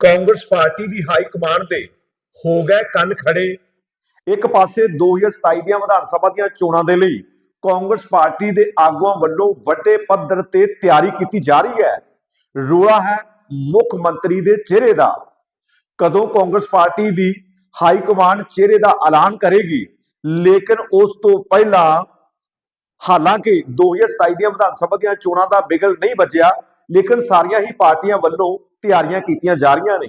Congress party ਦੀ high command ਦੇ ਹੋ ਗਏ ਕੰਨ ਖੜੇ। ਇੱਕ ਪਾਸੇ 2027 ਦੀਆਂ ਵਿਧਾਨ ਸਭਾ ਦੀਆਂ ਚੋਣਾਂ ਦੇ ਲਈ ਕਾਂਗਰਸ ਪਾਰਟੀ ਦੇ ਆਗੂਆਂ ਵੱਲੋਂ ਵੱਡੇ ਪੱਧਰ ਤੇ ਤਿਆਰੀ ਕੀਤੀ ਜਾ ਰਹੀ ਹੈ। ਰੋਲਾ ਹੈ ਮੁੱਖ ਮੰਤਰੀ ਦੇ ਚਿਹਰੇ ਦਾ। ਕਦੋਂ ਕਾਂਗਰਸ ਪਾਰਟੀ ਦੀ ਹਾਈ ਕਮਾਂਡ ਚਿਹਰੇ ਦਾ ਐਲਾਨ ਕਰੇਗੀ? ਲੇਕਿਨ ਉਸ ਤੋਂ ਪਹਿਲਾਂ ਹਾਲਾਂਕਿ 2027 ਦੀਆਂ ਵਿਧਾਨ ਸਭਾ ਦੀਆਂ ਚੋਣਾਂ ਦਾ ਬਿਗਲ ਨਹੀਂ ਵੱਜਿਆ, ਲੇਕਿਨ ਸਾਰੀਆਂ ਹੀ ਪਾਰਟੀਆਂ ਵੱਲੋਂ ਤਿਆਰੀਆਂ ਕੀਤੀਆਂ ਜਾ ਰਹੀਆਂ ਨੇ।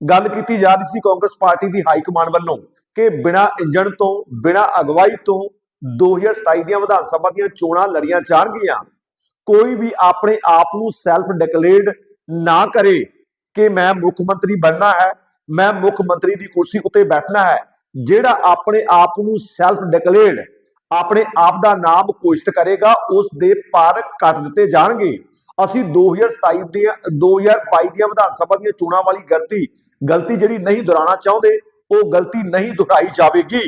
ਗੱਲ ਕੀਤੀ ਜਾ ਰਹੀ ਸੀ ਕਾਂਗਰਸ ਪਾਰਟੀ ਦੀ ਹਾਈ ਕਮਾਂਡ ਵੱਲੋਂ ਕਿ ਬਿਨਾਂ ਇੰਜਣ ਤੋਂ, ਬਿਨਾਂ ਅਗਵਾਈ ਤੋਂ 2027 ਦੀਆਂ ਵਿਧਾਨ ਸਭਾ ਦੀਆਂ ਚੋਣਾਂ ਲੜੀਆਂ ਜਾਣਗੀਆਂ। ਕੋਈ ਵੀ ਆਪਣੇ ਆਪ ਨੂੰ ਸੈਲਫ ਡਿਕਲੇਅਰਡ ਨਾ ਕਰੇ ਕਿ ਮੈਂ ਮੁੱਖ ਮੰਤਰੀ ਬਣਨਾ ਹੈ, ਮੈਂ ਮੁੱਖ ਮੰਤਰੀ ਦੀ ਕੁਰਸੀ ਉੱਤੇ ਬੈਠਣਾ ਹੈ। ਜਿਹੜਾ ਆਪਣੇ ਆਪ ਨੂੰ ਸੈਲਫ ਡਿਕਲੇਅਰਡ ਆਪਣੇ ਆਪ ਦਾ ਨਾਮ ਘੋਸ਼ਿਤ ਕਰੇਗਾ, ਉਸ ਦੇ ਪਰ ਕੱਟ ਦਿੱਤੇ ਜਾਣਗੇ। ਅਸੀਂ 2027 ਦੀਆਂ 2022 ਦੀਆਂ ਵਿਧਾਨ ਸਭਾ ਦੀਆਂ ਚੋਣਾਂ ਵਾਲੀ ਗਲਤੀ ਗਲਤੀ ਜਿਹੜੀ ਨਹੀਂ ਦੁਹਰਾਉਣਾ ਚਾਹੁੰਦੇ, ਉਹ ਗਲਤੀ ਨਹੀਂ ਦੁਹਰਾਈ ਜਾਵੇਗੀ।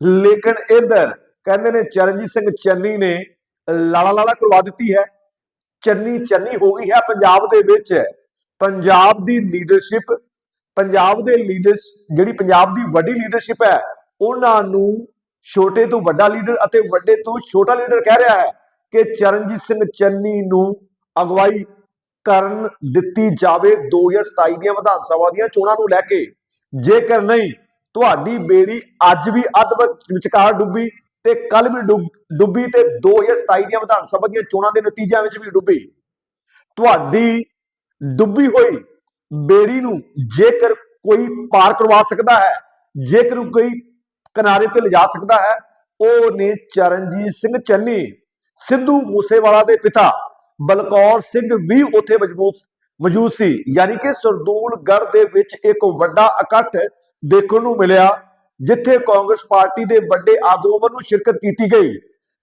ਲੇਕਿਨ ਇਧਰ ਕਹਿੰਦੇ ਨੇ ਚਰਨਜੀਤ ਸਿੰਘ ਚੰਨੀ ਨੇ ਲਾਲਾ ਲਾਲਾ ਕਰਵਾ ਦਿੱਤੀ ਹੈ। ਚੰਨੀ ਚੰਨੀ ਹੋ ਗਈ ਹੈ ਪੰਜਾਬ ਦੇ ਵਿੱਚ। ਪੰਜਾਬ ਦੀ ਲੀਡਰਸ਼ਿਪ ਪੰਜਾਬ ਦੇ ਲੀਡਰਸ ਜਿਹੜੀ ਪੰਜਾਬ ਦੀ ਵੱਡੀ ਲੀਡਰਸ਼ਿਪ ਹੈ, ਉਹਨਾਂ ਨੂੰ ਛੋਟੇ ਤੋਂ ਵੱਡਾ ਲੀਡਰ ਅਤੇ ਵੱਡੇ ਤੋਂ ਛੋਟਾ ਲੀਡਰ ਕਹਿ ਰਿਹਾ ਹੈ ਕਿ ਚਰਨਜੀਤ ਸਿੰਘ ਚੰਨੀ ਨੂੰ ਅਗਵਾਈ ਕਰਨ ਦਿੱਤੀ ਜਾਵੇ 2027 ਦੀਆਂ ਵਿਧਾਨ ਸਭਾ ਦੀਆਂ ਚੋਣਾਂ ਨੂੰ ਲੈ ਕੇ। ਜੇਕਰ ਨਹੀਂ, ਤੁਹਾਡੀ ਬੇੜੀ ਅੱਜ ਵੀ ਅੱਧ ਵਿਚਕਾਰ ਡੁੱਬੀ ਤੇ ਕੱਲ ਵੀ ਡੁੱਬ- ਡੁੱਬੀ ਤੇ 2027 ਦੀਆਂ ਵਿਧਾਨ ਸਭਾ ਦੀਆਂ ਚੋਣਾਂ ਦੇ ਨਤੀਜਿਆਂ ਵਿੱਚ ਵੀ ਡੁੱਬੀ। ਤੁਹਾਡੀ ਡੁੱਬੀ ਹੋਈ ਬੇੜੀ ਨੂੰ ਜੇਕਰ ਕੋਈ ਪਾਰ ਕਰਵਾ ਸਕਦਾ ਹੈ, ਜੇਕਰ ਕੋਈ ਕਿਨਾਰੇ ਤੇ ਲਿਜਾ ਸਕਦਾ ਹੈ। ਉਹ ਨੇ ਚਰਨਜੀਤ ਸਿੰਘ ਚੰਨੀ, ਸਿੱਧੂ ਮੂਸੇਵਾਲਾ ਦੇ ਪਿਤਾ ਬਲਕੌਰ ਸਿੰਘ ਵੀ ਉੱਥੇ ਮਜ਼ਬੂਤ ਮੌਜੂਦ ਸੀ। ਯਾਨੀ ਕਿ ਸਰਦੂਲਗੜ੍ਹ ਦੇ ਵਿੱਚ ਇੱਕ ਵੱਡਾ ਇਕੱਠ ਦੇਖਣ ਨੂੰ ਮਿਲਿਆ, ਜਿੱਥੇ ਕਾਂਗਰਸ ਪਾਰਟੀ ਦੇ ਵੱਡੇ ਆਗੂਆਂ ਨੂੰ ਸ਼ਿਰਕਤ ਕੀਤੀ ਗਈ।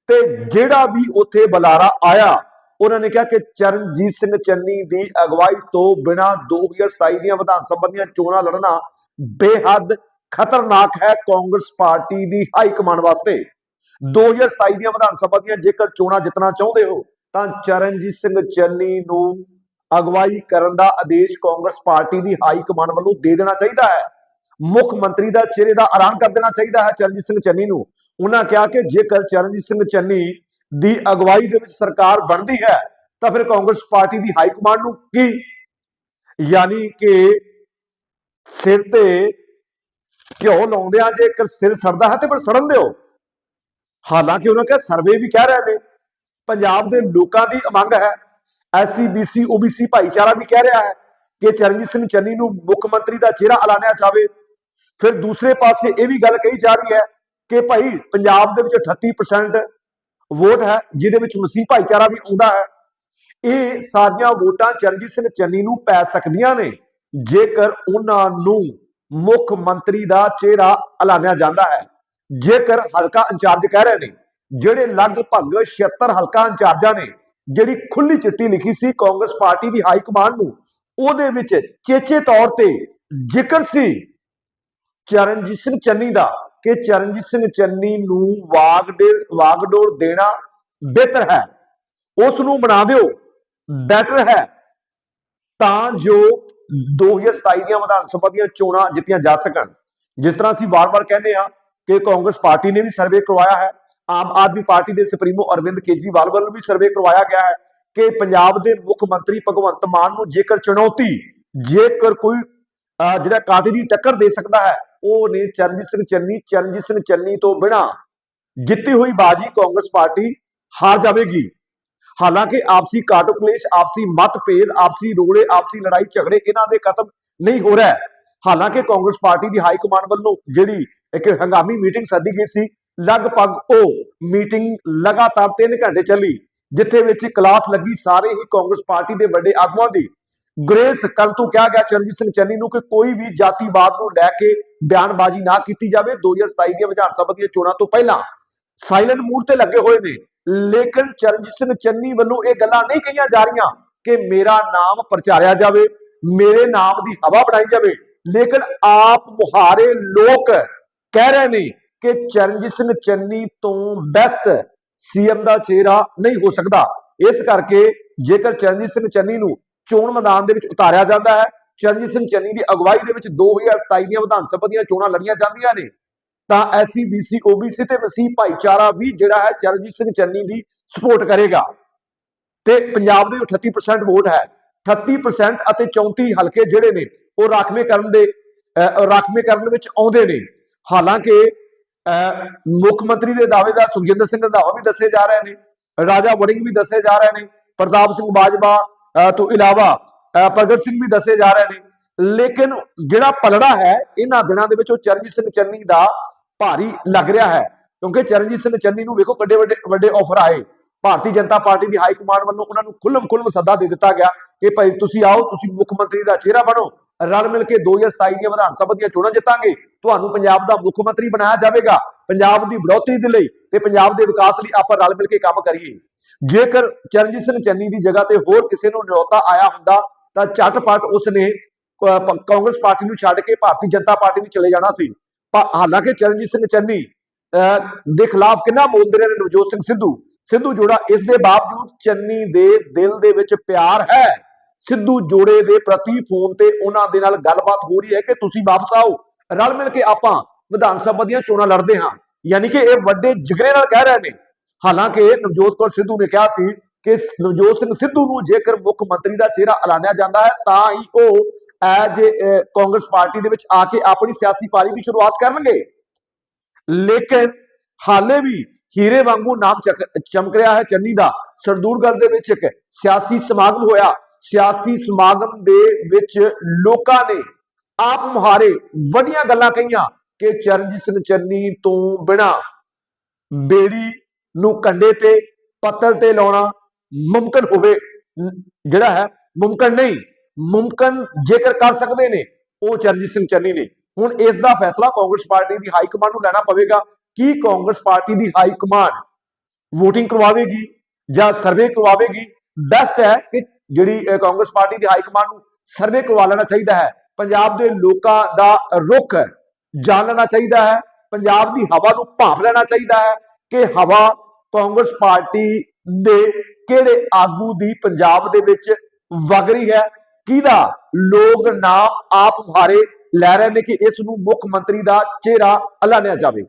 ਤੇ ਜਿਹੜਾ ਵੀ ਉੱਥੇ ਬੁਲਾਰਾ ਆਇਆ, ਉਹਨਾਂ ਨੇ ਕਿਹਾ ਕਿ ਚਰਨਜੀਤ ਸਿੰਘ ਚੰਨੀ ਦੀ ਅਗਵਾਈ ਤੋਂ ਬਿਨਾ 2027 ਦੀਆਂ ਵਿਧਾਨ ਸਭਾ ਦੀਆਂ ਚੋਣਾਂ ਲੜਨਾ ਬੇਹੱਦ ਖਤਰਨਾਕ ਹੈ ਕਾਂਗਰਸ ਪਾਰਟੀ ਦੀ ਹਾਈ ਕਮਾਂਡ ਵਾਸਤੇ। 2027 ਦੀਆਂ ਵਿਧਾਨ ਸਭਾ ਦੀਆਂ ਜੇਕਰ ਚੋਣਾਂ ਜਿੱਤਣਾ ਚਾਹੁੰਦੇ ਹੋ, ਤਾਂ ਚਰਨਜੀਤ ਸਿੰਘ ਚੰਨੀ ਨੂੰ ਅਗਵਾਈ ਕਰਨ ਦਾ ਆਦੇਸ਼ ਕਾਂਗਰਸ ਪਾਰਟੀ ਦੀ ਹਾਈ ਕਮਾਂਡ ਵੱਲੋਂ ਦੇ ਦੇਣਾ ਚਾਹੀਦਾ ਹੈ। ਮੁੱਖ ਮੰਤਰੀ ਦਾ ਚਿਹਰੇ ਦਾ ਐਲਾਨ ਕਰ ਦੇਣਾ ਚਾਹੀਦਾ ਹੈ ਚਰਨਜੀਤ ਸਿੰਘ ਚੰਨੀ ਨੂੰ। ਉਹਨਾਂ ਕਿਹਾ ਕਿ ਜੇਕਰ ਚਰਨਜੀਤ ਸਿੰਘ ਚੰਨੀ ਦੀ ਅਗਵਾਈ ਦੇ ਵਿੱਚ ਸਰਕਾਰ ਬਣਦੀ ਹੈ, ਤਾਂ ਫਿਰ ਕਾਂਗਰਸ ਪਾਰਟੀ ਦੀ ਹਾਈ ਕਮਾਂਡ ਨੂੰ ਕੀ? ਯਾਨੀ ਕਿ ਸਿਰ ਤੇ ਘਿਓ ਲਾਉਂਦਿਆਂ ਜੇਕਰ ਸਿਰ ਸੜਦਾ ਹੈ ਤੇ ਫਿਰ ਸੜਨ ਦਿਓ। ਹਾਲਾਂਕਿ ਉਹਨਾਂ ਕਿਹਾ, ਸਰਵੇ ਵੀ ਕਹਿ ਰਹੇ ਨੇ। ਪੰਜਾਬ ਦੇ ਲੋਕਾਂ ਦੀ ਮੰਗ ਹੈ। ਐਸਸੀ ਬੀਸੀ ਓਬੀਸੀ ਭਾਈਚਾਰਾ ਵੀ ਕਹਿ ਰਿਹਾ ਹੈ ਕਿ ਚਰਨਜੀਤ ਸਿੰਘ ਚੰਨੀ ਨੂੰ ਮੁੱਖ ਮੰਤਰੀ ਦਾ ਚਿਹਰਾ ਐਲਾਨਿਆ ਜਾਵੇ। ਫਿਰ ਦੂਸਰੇ ਪਾਸੇ ਇਹ ਵੀ ਗੱਲ ਕਹੀ ਜਾ ਰਹੀ ਹੈ ਕਿ ਭਾਈ ਪੰਜਾਬ ਦੇ ਵਿੱਚ 38% ਵੋਟ ਹੈ, ਜਿਹਦੇ ਵਿੱਚ ਮਸੀਹ ਭਾਈਚਾਰਾ ਵੀ ਆਉਂਦਾ ਹੈ। ਇਹ ਸਾਰੀਆਂ ਵੋਟਾਂ ਚਰਨਜੀਤ ਸਿੰਘ ਚੰਨੀ ਨੂੰ ਪੈ ਸਕਦੀਆਂ ਨੇ, ਜੇਕਰ ਉਹਨਾਂ ਨੂੰ ਮੁੱਖ ਮੰਤਰੀ ਦਾ ਚਿਹਰਾ ਐਲਾਨਿਆ ਜਾਂਦਾ ਹੈ। ਜੇਕਰ ਹਲਕਾ ਇੰਚਾਰਜ ਕਹਿ ਰਹੇ ਨੇ, ਜਿਹੜੇ ਲਗਭਗ 76 ਹਲਕਾ ਇੰਚਾਰਜਾਂ ਨੇ, ਜਿਹੜੀ ਖੁੱਲੀ ਚਿੱਠੀ ਲਿਖੀ ਸੀ ਕਾਂਗਰਸ ਪਾਰਟੀ ਦੀ ਹਾਈ ਕਮਾਂਡ ਨੂੰ, ਉਹਦੇ ਵਿੱਚ ਚੇਚੇ ਤੌਰ ਤੇ ਜ਼ਿਕਰ ਸੀ ਚਰਨਜੀਤ ਸਿੰਘ ਚੰਨੀ ਦਾ ਕਿ ਚਰਨਜੀਤ ਸਿੰਘ ਚੰਨੀ ਨੂੰ ਵਾਗਡੇ ਵਾਗਡੋਰ ਦੇਣਾ ਬਿਹਤਰ ਹੈ। ਉਸ ਨੂੰ ਬਣਾ ਦਿਓ, ਬੈਟਰ ਹੈ। ਤਾਂ ਜੋ 2027 ਦੀਆਂ ਵਿਧਾਨ ਸਭਾ ਦੀਆਂ ਚੋਣਾਂ ਜਿੱਤੀਆਂ ਜਾ ਸਕਣ। ਜਿਸ ਤਰ੍ਹਾਂ ਅਸੀਂ ਵਾਰ-ਵਾਰ ਕਹਿੰਦੇ ਆ ਕਿ ਕਾਂਗਰਸ ਪਾਰਟੀ ਨੇ ਵੀ ਸਰਵੇ ਕਰਵਾਇਆ ਹੈ ਆਮ ਆਦਮੀ ਪਾਰਟੀ ਦੇ ਸੁਪਰੀਮੋ ਅਰਵਿੰਦ ਕੇਜਰੀਵਾਲ ਵੱਲੋਂ ਵੀ ਸਰਵੇ ਕਰਵਾਇਆ ਗਿਆ ਹੈ ਕਿ ਪੰਜਾਬ ਦੇ ਮੁੱਖ ਮੰਤਰੀ ਭਗਵੰਤ ਮਾਨ ਨੂੰ ਜੇਕਰ ਚੁਣੌਤੀ ਜੇਕਰ ਕੋਈ ਅਹ, ਜਿਹੜਾ ਕਾਂਟੇ ਦੀ ਟੱਕਰ ਦੇ ਸਕਦਾ ਹੈ ਉਹ ਨੇ ਚਰਨਜੀਤ ਸਿੰਘ ਚੰਨੀ ਚਰਨਜੀਤ ਸਿੰਘ ਚੰਨੀ ਤੋਂ ਬਿਨਾ ਜਿੱਤੀ ਹੋਈ ਬਾਜੀ ਕਾਂਗਰਸ ਪਾਰਟੀ ਹਾਰ ਜਾਵੇਗੀ। ਹਾਲਾਂਕਿ ਆਪਸੀ ਕਾਟੋ ਕਲੇਸ਼ ਆਪਸੀ ਮਤਭੇਦ, ਆਪਸੀ ਰੋਲੇ, ਆਪਸੀ ਲੜਾਈ ਝਗੜੇ ਇਹਨਾਂ ਦੇ ਖਤਮ ਨਹੀਂ ਹੋ ਰਿਹਾ। ਹਾਲਾਂਕਿ ਕਾਂਗਰਸ ਪਾਰਟੀ ਦੀ ਹਾਈ ਕਮਾਂਡ ਵੱਲੋਂ ਜਿਹੜੀ ਇੱਕ ਹੰਗਾਮੀ ਮੀਟਿੰਗ ਸੱਦੀ ਗਈ ਸੀ, ਲਗਭਗ ਉਹ ਮੀਟਿੰਗ ਲਗਾਤਾਰ 3 ਘੰਟੇ ਚੱਲੀ, ਜਿੱਥੇ ਵਿੱਚ ਕਲਾਸ ਲੱਗੀ ਸਾਰੇ ਹੀ ਕਾਂਗਰਸ ਪਾਰਟੀ ਦੇ ਵੱਡੇ ਆਗੂਆਂ ਦੀ। ਗ੍ਰੇਸ ਕੱਲ ਤੋਂ ਕਿਹਾ ਗਿਆ ਚਰਨਜੀਤ ਸਿੰਘ ਚੰਨੀ ਨੂੰ ਕਿ ਕੋਈ ਵੀ ਜਾਤੀਵਾਦ ਨੂੰ ਲੈ ਕੇ ਬਿਆਨਬਾਜ਼ੀ ਨਾ ਕੀਤੀ ਜਾਵੇ। 2027 ਦੀਆਂ ਵਿਧਾਨ ਸਭਾ ਦੀਆਂ ਚੋਣਾਂ ਤੋਂ ਪਹਿਲਾਂ ਸਾਇਲੈਂਟ ਮੂਡ ਤੇ ਲੱਗੇ ਹੋਏ ਨੇ। ਲੇਕਿਨ ਚਰਨਜੀਤ ਸਿੰਘ ਚੰਨੀ ਵੱਲੋਂ ਇਹ ਗੱਲਾਂ ਨਹੀਂ ਕਹੀਆਂ ਜਾ ਰਹੀਆਂ ਕਿ ਮੇਰਾ ਨਾਮ ਪ੍ਰਚਾਰਿਆ ਜਾਵੇ, ਮੇਰੇ ਨਾਮ ਦੀ ਹਵਾ ਬਣਾਈ ਜਾਵੇ। ਲੇਕਿਨ ਆਪ ਮੁਹਾਰੇ ਲੋਕ ਕਹਿ ਰਹੇ ਨੇ ਕਿ ਚਰਨਜੀਤ ਸਿੰਘ ਚੰਨੀ ਤੋਂ ਬੈਸਟ ਸੀਐਮ ਦਾ ਚਿਹਰਾ ਨਹੀਂ ਹੋ ਸਕਦਾ। ਇਸ ਕਰਕੇ ਜੇਕਰ ਚਰਨਜੀਤ ਸਿੰਘ ਚੰਨੀ ਨੂੰ ਚੋਣ ਮੈਦਾਨ ਦੇ ਵਿੱਚ ਉਤਾਰਿਆ ਜਾਂਦਾ ਹੈ, ਚਰਨਜੀਤ ਸਿੰਘ ਚੰਨੀ ਦੀ ਅਗਵਾਈ ਦੇ ਵਿੱਚ 2027 ਦੀਆਂ ਵਿਧਾਨ ਸਭਾ ਦੀਆਂ ਚੋਣਾਂ ਲੜੀਆਂ ਜਾਂਦੀਆਂ ਨੇ। ਤਾਂ ਐਸਸੀ ਬੀਸੀ ਓਬੀਸੀ ਤੇ ਮਸੀਹ ਭਾਈਚਾਰਾ ਵੀ ਜਿਹੜਾ ਹੈ ਚਰਨਜੀਤ ਸਿੰਘ ਚੰਨੀ ਦੀ ਸਪੋਰਟ ਕਰੇਗਾ। ਤੇ ਪੰਜਾਬ ਦੇ 38% ਵੋਟ ਹੈ 38% ਅਤੇ 34 ਹਲਕੇ ਜਿਹੜੇ ਨੇ ਉਹ ਰਾਖਵੇਂ ਕਰਨ ਦੇ ਰਾਖਵੇਂ ਕਰਨ ਵਿੱਚ ਆਉਂਦੇ ਨੇ। ਹਾਲਾਂਕਿ ਮੁੱਖ ਮੰਤਰੀ ਦੇ ਦਾਅਵੇਦਾਰ ਸੁਖਜਿੰਦਰ ਸਿੰਘ ਰੰਧਾਵਾ ਵੀ ਦੱਸੇ ਜਾ ਰਹੇ ਨੇ ਰਾਜਾ ਵੜਿੰਗ ਵੀ ਦੱਸੇ ਜਾ ਰਹੇ ਨੇ ਪ੍ਰਤਾਪ ਸਿੰਘ ਬਾਜਵਾ ਅਹ, ਤੋਂ ਇਲਾਵਾ ਅਹ, ਪ੍ਰਗਟ ਸਿੰਘ ਵੀ ਦੱਸੇ ਜਾ ਰਹੇ ਨੇ। ਲੇਕਿਨ ਜਿਹੜਾ ਪਲੜਾ ਹੈ ਇਹਨਾਂ ਦਿਨਾਂ ਦੇ ਵਿੱਚ ਉਹ ਚਰਨਜੀਤ ਸਿੰਘ ਚੰਨੀ ਦਾ ਭਾਰੀ ਲੱਗ ਰਿਹਾ ਹੈ। ਕਿਉਂਕਿ ਚਰਨਜੀਤ ਸਿੰਘ ਚੰਨੀ ਨੂੰ ਵੇਖੋ ਕਿੱਡੇ ਵੱਡੇ ਵੱਡੇ ਆਫਰ ਆਏ। ਭਾਰਤੀ ਜਨਤਾ ਪਾਰਟੀ ਦੀ ਹਾਈ ਕਮਾਂਡ ਵੱਲੋਂ ਉਹਨਾਂ ਨੂੰ ਖੁੱਲਮ ਖੁੱਲਮ ਸੱਦਾ ਦੇ ਦਿੱਤਾ ਗਿਆ ਕਿ ਭਾਈ ਤੁਸੀਂ ਆਓ, ਤੁਸੀਂ ਮੁੱਖ ਮੰਤਰੀ ਦਾ ਚਿਹਰਾ ਬਣੋ। ਰਲ ਮਿਲ ਕੇ 2027 ਦੀਆਂ ਵਿਧਾਨ ਸਭਾ ਦੀਆਂ ਚੋਣਾਂ ਜਿੱਤਾਂਗੇ। ਤੁਹਾਨੂੰ ਪੰਜਾਬ ਦਾ ਮੁੱਖ ਮੰਤਰੀ ਬਣਾਇਆ ਜਾਵੇਗਾ। ਪੰਜਾਬ ਦੀ ਬੜੋਤਰੀ ਦੇ ਲਈ ਤੇ ਪੰਜਾਬ ਦੇ ਵਿਕਾਸ ਲਈ ਆਪਾਂ ਰਲ ਮਿਲ ਕੇ ਕੰਮ ਕਰੀਏ। ਜੇਕਰ ਚਰਨਜੀਤ ਸਿੰਘ ਚੰਨੀ ਦੀ ਜਗ੍ਹਾ ਤੇ ਹੋਰ ਕਿਸੇ ਨੂੰ ਨਿਯੋਤਾ ਆਇਆ ਹੁੰਦਾ, ਤਾਂ ਝਟਪਟ ਉਸਨੇ ਕਾਂਗਰਸ ਪਾਰਟੀ ਨੂੰ ਛੱਡ ਕੇ ਭਾਰਤੀ ਜਨਤਾ ਪਾਰਟੀ ਵਿੱਚ ਚਲੇ ਜਾਣਾ ਸੀ। ਹਾਲਾਂਕਿ ਚਰਨਜੀਤ ਸਿੰਘ ਚੰਨੀ ਅਹ, ਦੇ ਖਿਲਾਫ ਕਿੰਨਾ ਬੋਲਦੇ ਰਹੇ ਨੇ ਨਵਜੋਤ ਸਿੰਘ ਸਿੱਧੂ? ਸਿੱਧੂ ਜੋੜਾ ਇਸ ਦੇ ਬਾਵਜੂਦ ਚੰਨੀ ਦੇ ਦਿਲ ਦੇ ਵਿੱਚ ਪਿਆਰ ਹੈ। ਸਿੱਧੂ ਜੋੜੇ ਦੇ ਪ੍ਰਤੀ ਫੋਨ ਤੇ ਉਹਨਾਂ ਦੇ ਨਾਲ ਗੱਲਬਾਤ ਹੋ ਰਹੀ ਹੈ ਕਿ ਤੁਸੀਂ ਵਾਪਸ ਆਓ। ਰਲ ਮਿਲ ਕੇ ਆਪਾਂ ਵਿਧਾਨ ਸਭਾ ਦੀਆਂ ਚੋਣਾਂ ਲੜਦੇ ਹਾਂ। ਯਾਨੀ ਕਿ ਇਹ ਵੱਡੇ ਜਿਗਰੇ ਨਾਲ ਕਹਿ ਰਹੇ ਨੇ। ਹਾਲਾਂਕਿ ਨਵਜੋਤ ਕੌਰ ਸਿੱਧੂ ਨੇ ਕਿਹਾ ਸੀ ਕਿ ਨਵਜੋਤ ਸਿੰਘ ਸਿੱਧੂ ਨੂੰ ਜੇਕਰ ਮੁੱਖ ਮੰਤਰੀ ਦਾ ਚਿਹਰਾ ਐਲਾਨਿਆ ਜਾਂਦਾ ਹੈ, ਤਾਂ ਹੀ ਉਹ ਐਜ ਕਾਂਗਰਸ ਪਾਰਟੀ ਦੇ ਵਿੱਚ ਆ ਕੇ ਆਪਣੀ ਸਿਆਸੀ ਪਾਰੀ ਦੀ ਸ਼ੁਰੂਆਤ ਕਰਨਗੇ। ਲੇਕਿਨ ਹਾਲੇ ਵੀ ਹੀਰੇ ਵਾਂਗੂ ਨਾਮ ਚਕ- ਚਮਕ ਰਿਹਾ ਹੈ ਚੰਨੀ ਦਾ। ਸਰਦੂਲਗੜ੍ਹ ਦੇ ਵਿੱਚ ਇੱਕ ਸਿਆਸੀ ਸਮਾਗਮ ਹੋਇਆ। ਸਿਆਸੀ ਸਮਾਗਮ ਦੇ ਵਿੱਚ ਲੋਕਾਂ ਨੇ ਆਪ ਮੁਹਾਰੇ ਵੱਡੀਆਂ ਗੱਲਾਂ ਕਹੀਆਂ ਕਿ ਚਰਨਜੀਤ ਸਿੰਘ ਚੰਨੀ ਤੋਂ ਬਿਨਾ ਬੇੜੀ ਨੂੰ ਕੰਡੇ ਤੇ, ਪੱਤਲ ਤੇ ਲਾਉਣਾ ਮੁਮਕਨ ਹੋਵੇ ਜਿਹੜਾ ਹੈ, ਮੁਮਕਨ ਨਹੀਂ। ਮੁਮਕਨ ਜੇਕਰ ਕਰ ਸਕਦੇ ਨੇ, ਉਹ ਚਰਨਜੀਤ ਸਿੰਘ ਚੰਨੀ ਨੇ। ਹੁਣ ਇਸ ਦਾ ਫੈਸਲਾ ਕਾਂਗਰਸ ਪਾਰਟੀ ਦੀ ਹਾਈ ਕਮਾਂਡ ਨੂੰ ਲੈਣਾ ਪਵੇਗਾ। ਕੀ ਕਾਂਗਰਸ ਪਾਰਟੀ ਦੀ ਹਾਈ ਕਮਾਂਡ VOTING ਕਰਵਾਵੇਗੀ ਜਾਂ ਸਰਵੇ ਕਰਵਾਵੇਗੀ? ਬੈਸਟ ਹੈ ਕਿ ਜਿਹੜੀ ਕਾਂਗਰਸ ਪਾਰਟੀ ਦੀ ਹਾਈ ਕਮਾਂਡ ਨੂੰ ਸਰਵੇ ਕਰਵਾ ਲੈਣਾ ਚਾਹੀਦਾ ਹੈ। ਪੰਜਾਬ ਦੇ ਲੋਕਾਂ ਦਾ ਰੁਖ ਜਾਣ ਲੈਣਾ ਚਾਹੀਦਾ ਹੈ। ਪੰਜਾਬ ਦੀ ਹਵਾ ਨੂੰ ਭਾਂਪ ਲੈਣਾ ਚਾਹੀਦਾ ਹੈ ਕਿ ਹਵਾ ਕਾਂਗਰਸ ਪਾਰਟੀ ਦੇ ਕਿਹੜੇ ਆਗੂ ਦੀ ਪੰਜਾਬ ਦੇ ਵਿੱਚ ਵਗ ਰਹੀ ਹੈ? ਕਿਹਦਾ? ਲੋਕ ਨਾਮ ਆਪ ਮੁਹਾਰੇ ਲੈ ਰਹੇ ਨੇ ਕਿ ਇਸ ਨੂੰ ਮੁੱਖ ਮੰਤਰੀ ਦਾ ਚਿਹਰਾ ਐਲਾਨਿਆ ਜਾਵੇ।